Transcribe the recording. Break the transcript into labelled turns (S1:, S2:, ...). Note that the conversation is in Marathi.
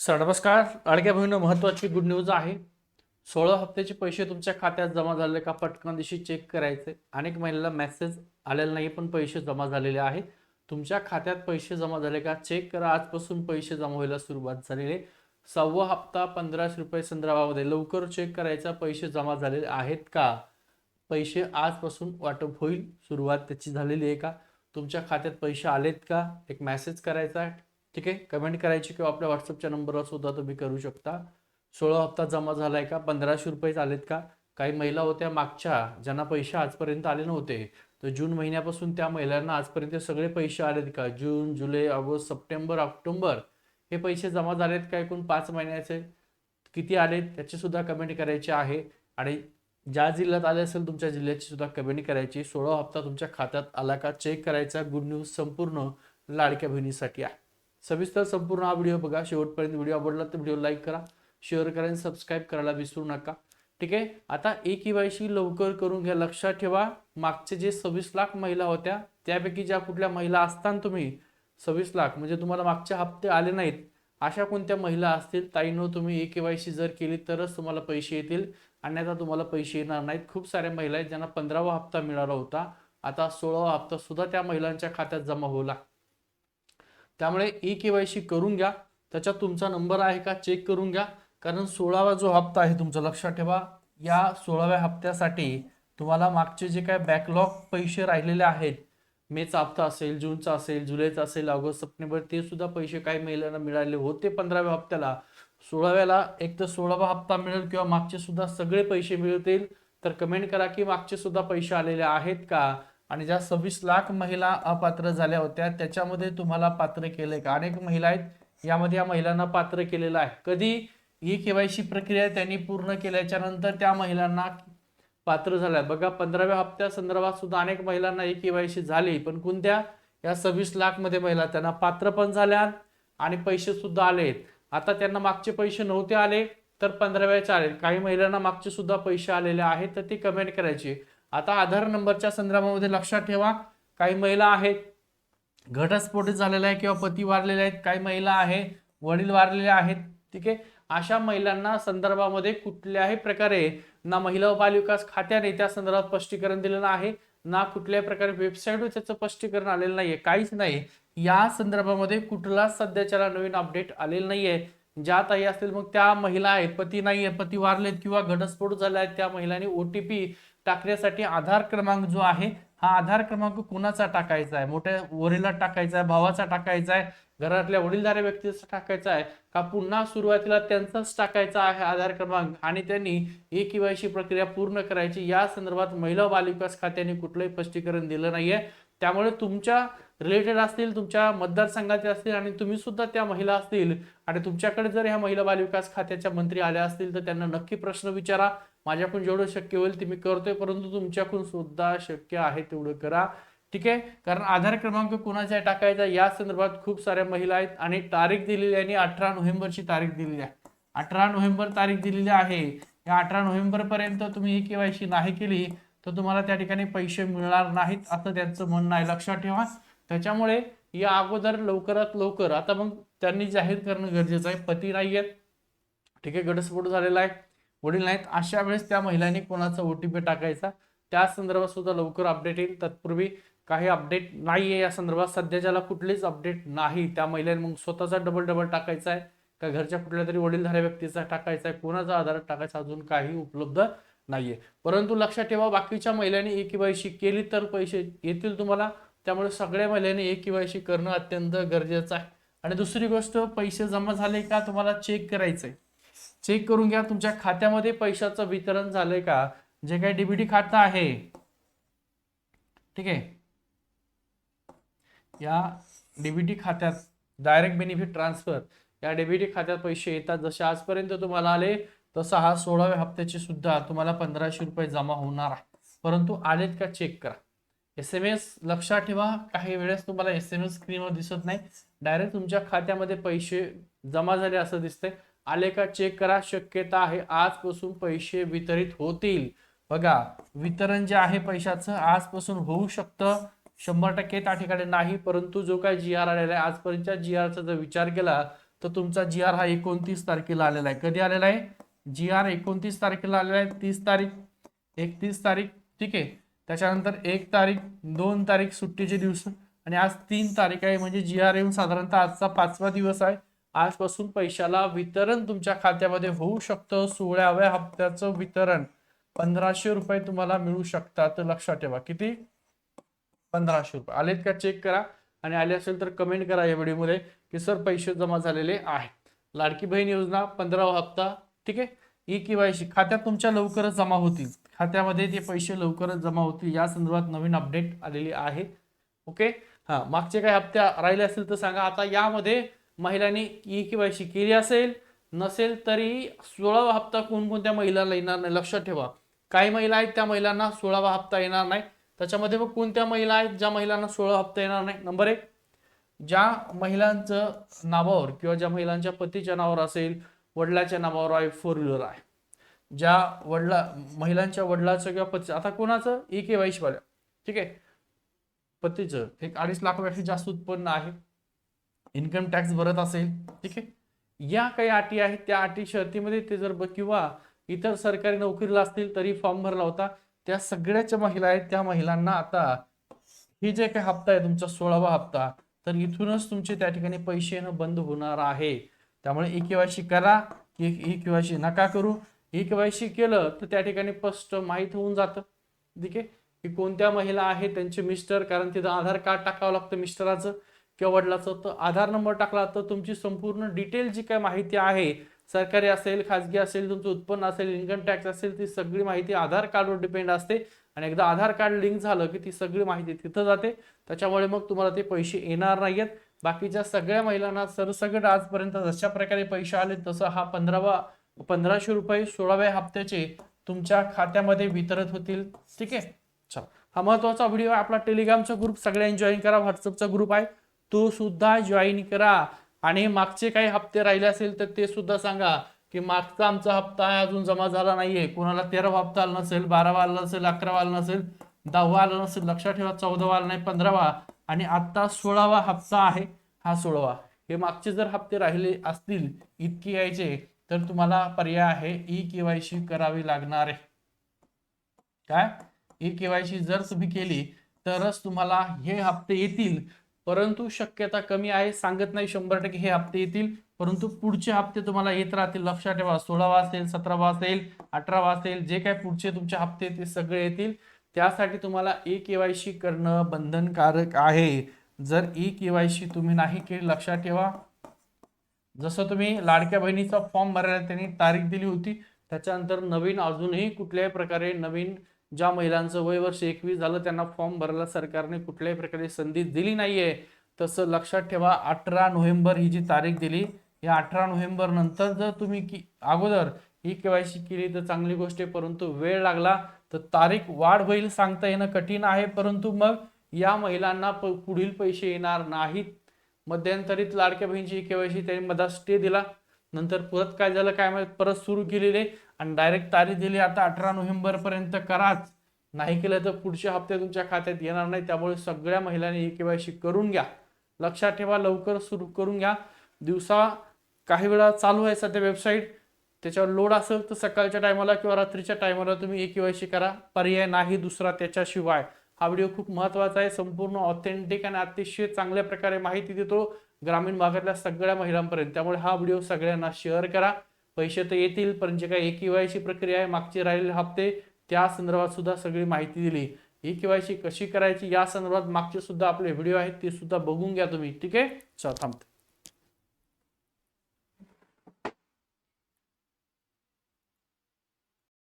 S1: सर नमस्कार अडक्या बहिणीनं महत्वाची गुड न्यूज आहे. सोळा हप्त्याचे पैसे तुमच्या खात्यात जमा झाले का पटकन दिवशी चेक करायचे? अनेक महिन्याला मेसेज आलेला नाही पण पैसे जमा झालेले आहे तुमच्या खात्यात पैसे जमा झाले का? चेक करा. आजपासून पैसे जमा व्हायला सुरुवात झालेली आहे. सव्वा हप्ता पंधराशे रुपये संदर्भामध्ये. लवकर चेक करायचा. पैसे जमा झालेले आहेत का? पैसे आजपासून वाटप होईल? सुरुवात त्याची झालेली आहे का? तुमच्या खात्यात पैसे आलेत का? एक मेसेज करायचा. आहे ठीक आहे? कमेंट करायची किंवा आपल्या व्हॉट्सअपच्या नंबरवर सुद्धा तुम्ही करू शकता. सोळा हप्ता जमा झालाय का? पंधराशे रुपये आलेत का? काही महिला होत्या मागच्या ज्यांना पैसे आजपर्यंत आले नव्हते. तर जून महिन्यापासून त्या महिलांना आजपर्यंत सगळे पैसे आलेत का? जून जुलै ऑगस्ट सप्टेंबर ऑक्टोबर हे पैसे जमा झालेत का एकूण पाच महिन्याचे? किती आलेत? त्याची सुद्धा कमेंट करायची आहे. आणि ज्या जिल्ह्यात आले असेल तुमच्या जिल्ह्याची सुद्धा कमेंट करायची. सोळा हप्ता तुमच्या खात्यात आला का? चेक करायचा. गुड न्यूज संपूर्ण लाडक्या बहिणीसाठी आहे. सविस्तर संपूर्ण हा व्हिडिओ बघा. शेवटपर्यंत व्हिडिओ आवडला तर व्हिडिओ लाईक करा शेअर करा आणि सबस्क्राईब करायला विसरू नका. ठीक आहे? आता ए केवायसी लवकर करून घ्या. लक्षात ठेवा मागचे जे सव्वीस लाख महिला होत्या त्यापैकी ज्या कुठल्या महिला असताना तुम्ही सव्वीस लाख म्हणजे तुम्हाला मागचे हप्ते आले नाहीत अशा कोणत्या महिला असतील? ताईनो तुम्ही ए केवायसी जर केली तरच तुम्हाला पैसे येतील. अन्यथा तुम्हाला पैसे येणार नाहीत. खूप साऱ्या महिला आहेत ज्यांना पंधरावा हप्ता मिळाला होता. आता सोळावा हप्ता सुद्धा त्या महिलांच्या खात्यात जमा होऊ लागतो. त्यामुळे ई केवायसी करून घ्या. त्याच्यात तुमचा नंबर आहे का चेक करून घ्या. कारण सोळावा जो हप्ता आहे तुमचा लक्षात ठेवा या सोळाव्या हप्त्यासाठी तुम्हाला मागचे जे काय बॅकलॉग पैसे राहिलेले आहेत मेचा हप्ता असेल जूनचा असेल जुलैचा असेल ऑगस्ट सप्टेंबर ते सुद्धा पैसे काही महिलांना मिळाले होते पंधराव्या हप्त्याला. सोळाव्याला एक तर सोळावा हप्ता मिळेल किंवा मागचे सुद्धा सगळे पैसे मिळतील. तर कमेंट करा की मागचे सुद्धा पैसे आलेले आहेत का? आणि ज्या सव्वीस लाख महिला अपात्र झाल्या होत्या त्याच्यामध्ये तुम्हाला पात्र केलंय का? अनेक महिला आहेत यामध्ये या महिलांना पात्र केलेलं आहे. कधी ही केवायसी प्रक्रिया त्यांनी पूर्ण केल्याच्यानंतर त्या महिलांना पात्र झाल्या बघा पंधराव्या हप्त्या संदर्भात सुद्धा अनेक महिलांना ही केवायसी झाली पण कोणत्या? या सव्वीस लाखमध्ये महिला त्यांना पात्र पण झाल्या आणि पैसे सुद्धा आहेत. आता त्यांना मागचे पैसे नव्हते आले तर पंधराव्याचे आले काही महिलांना मागचे सुद्धा पैसे आलेले आहेत तर ती कमेंट करायची. आता आधार नंबरच्या संदर्भामध्ये लक्षात ठेवा. काही महिला आहेत घटस्फोट झालेला आहे किंवा पती वारलेले आहेत काही महिला आहे वडील वारलेले आहेत ठीक आहे? अशा महिलांना संदर्भामध्ये कुठल्याही प्रकारे ना महिला व बालविकास खात्याने त्या संदर्भात स्पष्टीकरण दिलेलं आहे ना कुठल्याही प्रकारे वेबसाईटवर त्याचं स्पष्टीकरण आलेलं नाहीये काहीच नाही या संदर्भामध्ये कुठलाच सध्याच्याला नवीन अपडेट आलेलं नाहीये. ज्या ताई असतील मग त्या महिला आहेत पती नाहीये पती वारलेत किंवा घटस्फोट झाला आहे त्या महिलांनी ओटीपी टाकण्यासाठी आधार क्रमांक जो आहे हा आधार क्रमांक कुणाचा टाकायचा आहे? मोठ्या वरीला टाकायचा आहे भावाचा टाकायचा आहे घरातल्या वडीलधाऱ्या व्यक्तीचा टाकायचा आहे का पुन्हा सुरुवातीला त्यांचाच टाकायचा आहे आधार क्रमांक आणि त्यांनी ई केवायसी प्रक्रिया पूर्ण करायची? या संदर्भात महिला बालविकास खात्याने कुठलंही स्पष्टीकरण दिलं नाहीये. त्यामुळे तुमच्या रिलेटेड असतील तुमच्या मतदारसंघाचे असतील आणि तुम्ही सुद्धा त्या महिला असतील आणि तुमच्याकडे जर ह्या महिला बालविकास खात्याच्या मंत्री आल्या असतील तर त्यांना नक्की प्रश्न विचारा. माझ्याकडून जेवढं शक्य होईल ते मी करतोय परंतु तुमच्याकडून सुद्धा शक्य आहे तेवढं करा. ठीक आहे? कारण आधार क्रमांक कुणाचा टाकायचा? या संदर्भात खूप साऱ्या महिला आहेत आणि तारीख दिलेली आहे आणि अठरा नोव्हेंबरची तारीख दिलेली आहे. अठरा नोव्हेंबर तारीख दिलेली आहे. या अठरा नोव्हेंबर पर्यंत तुम्ही ही केवायसी नाही केली तर तुम्हाला त्या ठिकाणी पैसे मिळणार नाहीत असं त्यांचं म्हणणं आहे. लक्षात ठेवा. त्याच्यामुळे या अगोदर लवकरात लवकर आता मग त्यांनी जाहीर करणं गरजेचं आहे. पती नाही आहेत ठीक आहे? घटस्फोट झालेला आहे. वडील नाहीत. अशा वेळेस त्या महिलांनी कोणाचा ओटीपी टाकायचा? त्या संदर्भात सुद्धा लवकर अपडेट येईल. तत्पूर्वी काही अपडेट नाही आहे या संदर्भात. सध्या ज्याला कुठलीच अपडेट नाही त्या महिलांनी मग स्वतःचा डबल डबल टाकायचा आहे. का घरच्या कुठल्या तरी वडीलधाऱ्या व्यक्तीचा टाकायचा आहे? कोणाचा आधार टाकायचा? अजून काही उपलब्ध नाहीये. परंतु लक्षात ठेवा बाकीच्या महिलांनी एक केवायसी केली तर पैसे येतील तुम्हाला. त्यामुळे सगळ्या महिलांनी एक केवायसी करणं अत्यंत गरजेचं आहे. आणि दुसरी गोष्ट पैसे जमा झाले का? तुम्हाला चेक करायचं आहे चेक करून घ्या तुमच्या खात्यामध्ये पैशाचं वितरण झालंय का? जे काही डीबीटी खातं आहे. ठीक आहे? या डीबीटी खात्यात डायरेक्ट बेनिफिट ट्रान्सफर या डीबीटी खात्यात पैसे येतात. जसे आजपर्यंत तुम्हाला आले तसा हा सोळाव्या हप्त्याचे सुद्धा तुम्हाला पंधराशे रुपये जमा होणार आहे. परंतु आलेत का? चेक करा. एस एम एस लक्षात ठेवा. काही वेळेस तुम्हाला एस एम एस स्क्रीनवर दिसत नाही. डायरेक्ट तुमच्या खात्यामध्ये पैसे जमा झाले असं दिसतंय. आले का चेक करा शक्यता आहे आजपासून पैसे वितरित होतील. बघा वितरण जे आहे पैशाचं आजपासून होऊ शकतं. शंभर टक्के त्या ठिकाणी नाही परंतु जो काय जी आर आलेला आहे आजपर्यंतच्या जी आरचा जर विचार केला तर तुमचा जी आर हा एकोणतीस तारखेला आलेला आहे. कधी आलेला आहे? जी आर एकोणतीस तारखेला आलेला आहे तीस तारीख एकतीस तारीख ठीक आहे. त्याच्यानंतर एक तारीख दोन तारीख सुट्टीचे दिवस आणि आज तीन तारीख आहे म्हणजे जी आर येऊन साधारणतः आजचा पाचवा दिवस आहे. आजपासून पैशाला वितरण तुमच्या खात्यामध्ये होऊ शकतं. सोळाव्या हप्त्याचं वितरण पंधराशे रुपये तुम्हाला मिळू शकतात. लक्षात ठेवा. किती? पंधराशे रुपये. आलेत का? चेक करा. आणि आले असेल तर कमेंट करा या व्हिडिओमध्ये की सर पैसे जमा झालेले आहेत. लाडकी बहीण योजना पंधरावा हप्ता. ठीक आहे? ई केवायसी खात्यात तुमच्या लवकरच जमा होतील. खात्यामध्ये ते पैसे लवकरच जमा होतील. या संदर्भात नवीन अपडेट आलेली आहे. ओके? हा मागचे काही हप्त्या राहिले असतील तर सांगा. आता यामध्ये महिलांनी ई केवायसी केली असेल नसेल तरी सोळावा हप्ता कोणकोणत्या महिलांना येणार नाही लक्षात ठेवा. काही महिला आहेत त्या महिलांना सोळावा हप्ता येणार नाही. त्याच्यामध्ये मग कोणत्या महिला आहेत ज्या महिलांना सोळा हप्ता येणार नाही? नंबर एक ज्या महिलांचं नावावर किंवा ज्या महिलांच्या पतीच्या नावावर असेल वडिलाच्या नावावर आहे फोर व्हीलर आहे. ज्या वडिला महिलांच्या वडिलाचं किंवा पती आता कोणाचं? ई के वाल्या. ठीक आहे? पतीचं. एक अडीच लाखापेक्षा जास्त उत्पन्न आहे. इन्कम टॅक्स भरत असेल ठीक आहे? या काही अटी आहेत त्या अटी शर्तीमध्ये ते जर किंवा इतर सरकारी नोकरीला असतील तरी फॉर्म भरला होता. त्या सगळ्याच्या महिला आहेत त्या महिलांना आता ही जे काही हप्ता आहे तुमचा सोळावा हप्ता तर इथूनच तुमचे त्या ठिकाणी पैसे येणं बंद होणार आहे. त्यामुळे ई केवायसी करा की ई केवायसी नका करू. ई केवायसी केलं तर त्या ठिकाणी स्पष्ट माहीत होऊन जातं ठीक आहे? की कोणत्या महिला आहेत त्यांचे मिस्टर कारण तिथं आधार कार्ड टाकावं लागतं मिस्टराचं. किंवा वडिलाचं तर आधार नंबर टाकला तर तुमची संपूर्ण डिटेल जी काय माहिती आहे सरकारी असेल खाजगी असेल तुमचं उत्पन्न असेल इन्कम टॅक्स असेल ती सगळी माहिती आधार कार्डवर डिपेंड असते. आणि एकदा आधार कार्ड लिंक झालं की ती सगळी माहिती तिथं जाते. त्याच्यामुळे मग तुम्हाला ते पैसे येणार नाहीयेत. बाकीच्या सगळ्या महिलांना सरसगट आजपर्यंत जशा प्रकारे पैसे आले तसं हा पंधरावा पंधराशे रुपये सोळाव्या हप्त्याचे तुमच्या खात्यामध्ये वितरित होतील. ठीक आहे? चला. हा महत्त्वाचा व्हिडिओ आहे. आपला टेलिग्रामचा ग्रुप सगळ्यांनी जॉईन करा. व्हॉट्सअपचा ग्रुप आहे. तो सुद्धा जॉईन करा. आणि मागचे काही हप्ते राहिले असेल तर ते सुद्धा सांगा की मागचा आमचा हप्ता अजून जमा झाला नाहीये. कोणाला तेरावा हप्ता आला नसेल बारावा आला नसेल अकरावा आला नसेल दहावा आला नसेल लक्षात ठेवा चौदावा आला नाही पंधरावा. आणि आता सोळावा हप्ता आहे हा सोळावा. हे मागचे जर हप्ते राहिले असतील इतके यायचे तर तुम्हाला पर्याय आहे ई केवायसी करावी लागणार आहे. काय? ई केवायसी जर तुम्ही केली तरच तुम्हाला हे हप्ते येतील. परंतु शक्यता कमी आहे सांगत नाही शंभर टक्के हे हप्ते येतील. परंतु पुढचे हप्ते तुम्हाला येत राहतील लक्षात ठेवा. सोळावा असेल सतरावा असेल अठरावा असेल जे काय पुढचे तुमचे हप्ते ते सगळे येतील. त्यासाठी तुम्हाला ई केवायसी करणं बंधनकारक आहे. जर ई केवायसी तुम्ही नाही केली लक्षात ठेवा. जसं तुम्ही लाडक्या बहिणीचा फॉर्म भरायला त्यांनी तारीख दिली होती. त्याच्यानंतर नवीन अजूनही कुठल्याही प्रकारे नवीन ज्या महिलांचं वय वर्ष एकवीस झालं त्यांना फॉर्म भरायला सरकारने कुठल्याही प्रकारे संधी दिली नाहीये. तसं लक्षात ठेवा अठरा नोव्हेंबर ही जी तारीख दिली या अठरा नोव्हेंबर नंतर जर तुम्ही की अगोदर ही केवायसी केली तर चांगली गोष्ट आहे परंतु वेळ लागला तर तारीख वाढ होईल सांगता येणं कठीण आहे परंतु मग या महिलांना प- पुढील पैसे येणार नाहीत. मध्यंतरीत लाडक्या बहिणीची केवायसी त्यांनी मधात स्टे दिला. नंतर परत काय झालं काय माहीत? परत सुरू केलेले आणि डायरेक्ट तारीख दिली. आता अठरा नोव्हेंबर पर्यंत कराच. नाही केलं तर पुढच्या हप्ते तुमच्या खात्यात येणार नाही. त्यामुळे सगळ्या महिलांनी केवायसी करून घ्या. लक्षात ठेवा लवकर सुरू करून घ्या. दिवसा काही वेळा चालू आहे सध्या वेबसाईट. त्याच्यावर लोड असेल तर सकाळच्या टायमाला किंवा रात्रीच्या टायमाला तुम्ही एक केवायसी करा. पर्याय नाही दुसरा त्याच्याशिवाय. हा व्हिडिओ खूप महत्त्वाचा आहे. संपूर्ण ऑथेंटिक आणि अतिशय चांगल्या प्रकारे माहिती देतो. ग्रामीण भागातल्या सगळ्या महिलांपर्यंत. त्यामुळे हा व्हिडिओ सगळ्यांना शेअर करा. पैसे तर येतील पण जे काही केवायसी प्रक्रिया आहे मागचे राहिलेले हप्ते त्या संदर्भात सुद्धा सगळी माहिती दिली. ई केवायसी कशी करायची या संदर्भात मागचे सुद्धा आपले व्हिडिओ आहेत ते सुद्धा बघून घ्या तुम्ही. ठीक आहे? चला थांबते.